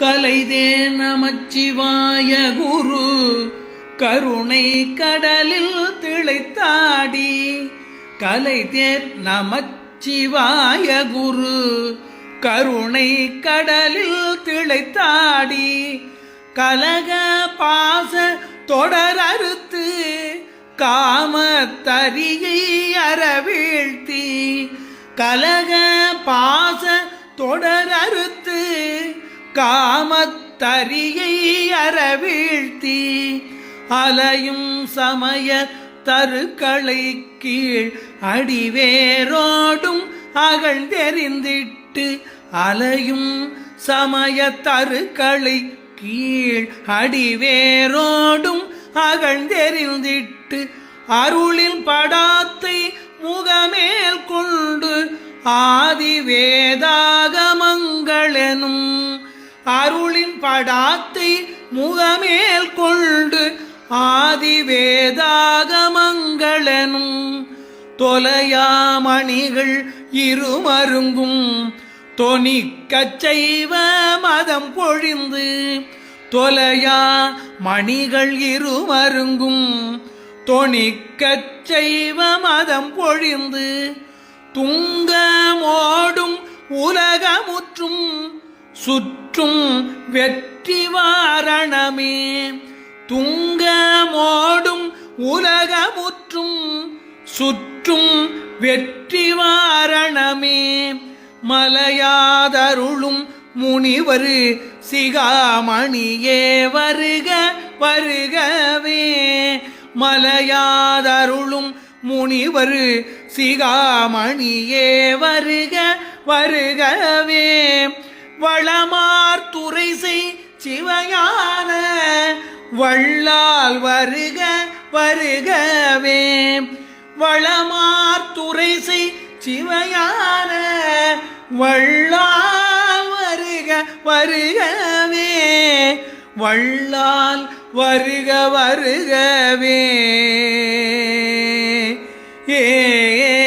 கலைதே நமச்சிவாய குரு. கருணை கடலில் திளைத்தாடி. கலைதேர் நமச்சிவாய குரு. கருணை கடலில் திளைத்தாடி. கலக பாச தொடர் அறுத்து. காமத்தரியை அறவீழ்த்தி. கலக பாச தொடர் அறுத்து. காமத்தரியை அறவீழ்த்தி அலையும் சமய தருக்களை கீழ் அடிவேரோடும் அகழ்ந்தெறிந்திட்டு அலையும் சமய தருக்களை கீழ் அடிவேரோடும் அகழ்ந்தெறிந்திட்டு அருளின் படாத்தை முகமேல் கொண்டு ஆதிவே அருளின் படாத்தை முகமேல் கொண்டு ஆதி வேதாகமங்களெனும் தொலையாமணிகள் இருமருங்கும் தொனிக்கச் செய்வ மதம் பொழிந்து தொலையா மணிகள் இருமருங்கும் தொனிக்கச் செய்வ மதம் பொழிந்து துங்கமோடும் உலகமுற்றும் சுற்றும் வெற்றி வாரணமே. துங்கமோடும் உலகமுற்றும் சுற்றும் வெற்றி வாரணமே. மலையாதருளும் முனிவர் சிகாமணியே வருக வருகவே. மலையாதருளும் முனிவர் சிகாமணியே வருக வருகவே. வளமார் துறை சிவயான வள்ளால் வருக வருகவே. வளமார் துறை சிவயான வள்ளால் வருக வருகவே. வள்ளால் வருக வருகவே. ஏ.